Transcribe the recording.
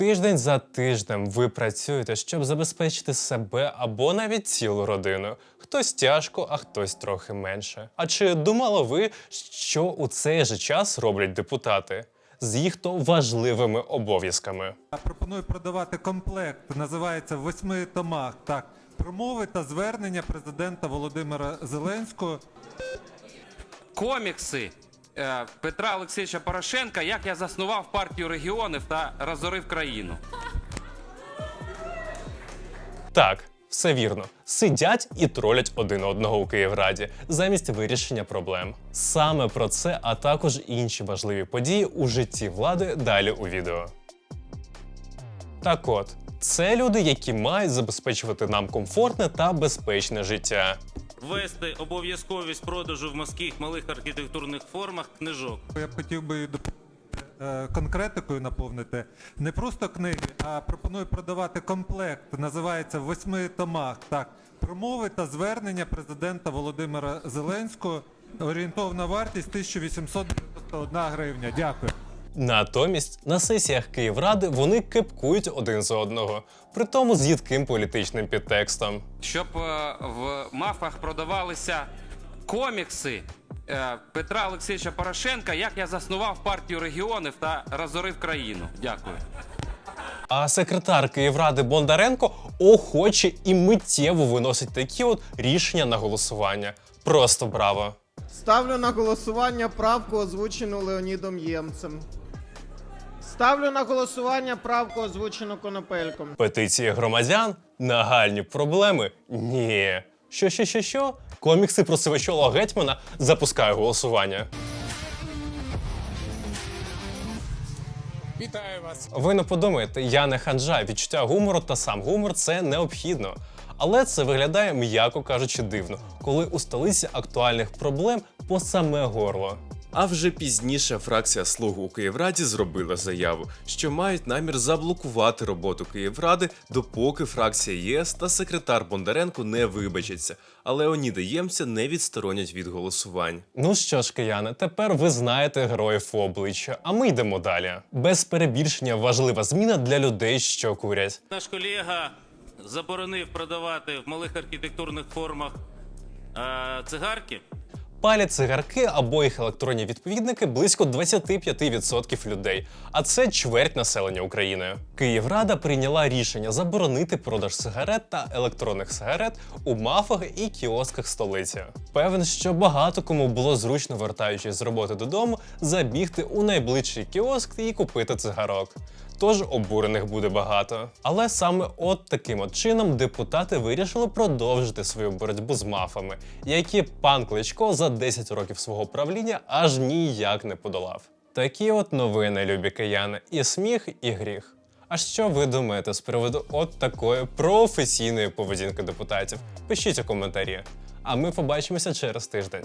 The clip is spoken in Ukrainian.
Тиждень за тижнем ви працюєте, щоб забезпечити себе або навіть цілу родину. Хтось тяжко, а хтось трохи менше. А чи думали ви, що у цей же час роблять депутати з їх то важливими обов'язками? Я пропоную продавати комплект, називається в восьми томах. Так, промови та звернення президента Володимира Зеленського. комікси Петра Олексійовича Порошенка, як я заснував партію регіонів та розорив країну. Так, все вірно. Сидять і тролять один одного у Київраді замість вирішення проблем. Саме про це, а також інші важливі події у житті влади далі у відео. Так от, це люди, які мають забезпечувати нам комфортне та безпечне життя. Ввести обов'язковість продажу в морських малих архітектурних формах книжок. Я б хотів би е, конкретикою наповнити. Не просто книги, а пропоную продавати комплект, називається в восьми томах. Так, промови та звернення президента Володимира Зеленського. Орієнтовна вартість 1891 гривня. Дякую. Натомість на сесіях Київради вони кепкують один за одного, при тому з їдким політичним підтекстом. Щоб е, в мафах продавалися комікси е, Петра Олексійовича Порошенка, як я заснував партію регіонів та розорив країну. Дякую. А секретар Київради Бондаренко охоче і миттєво виносить такі от рішення на голосування. Просто браво! Ставлю на голосування правку, озвучену Леонідом Ємцем. Ставлю на голосування правку, озвучену Конопельком. Петиції громадян? Нагальні проблеми? Ні. Що, що, що, що? Комікси про сивачолого гетьмана запускає голосування. Вітаю вас! Ви не подумайте, я не ханжа. Відчуття гумору та сам гумор це необхідно. Але це виглядає, м'яко кажучи, дивно, коли у столиці актуальних проблем по саме горло. А вже пізніше фракція Слуг у Київраді зробила заяву, що мають намір заблокувати роботу Київради, допоки фракція ЄС та секретар Бондаренко не вибачаться, а Леоніда Ємця не відсторонять від голосувань. Ну що ж, кияни, тепер ви знаєте героїв у обличчя, а ми йдемо далі. Без перебільшення важлива зміна для людей, що курять. Наш колега заборонив продавати в малих архітектурних формах е, цигарки. Палять цигарки або їх електронні відповідники близько 25% людей, а це чверть населення України. Київрада прийняла рішення заборонити продаж сигарет та електронних сигарет у мафах і кіосках столиці. Певен, що багато кому було зручно, вертаючись з роботи додому, забігти у найближчий кіоск і купити цигарок. Тож обурених буде багато. Але саме от таким от чином депутати вирішили продовжити свою боротьбу з мафами, які пан Кличко за 10 років свого правління аж ніяк не подолав. Такі от новини, любі кияни, і сміх, і гріх. А що ви думаєте з приводу от такої професійної поведінки депутатів? Пишіть у коментарі. А ми побачимося через тиждень.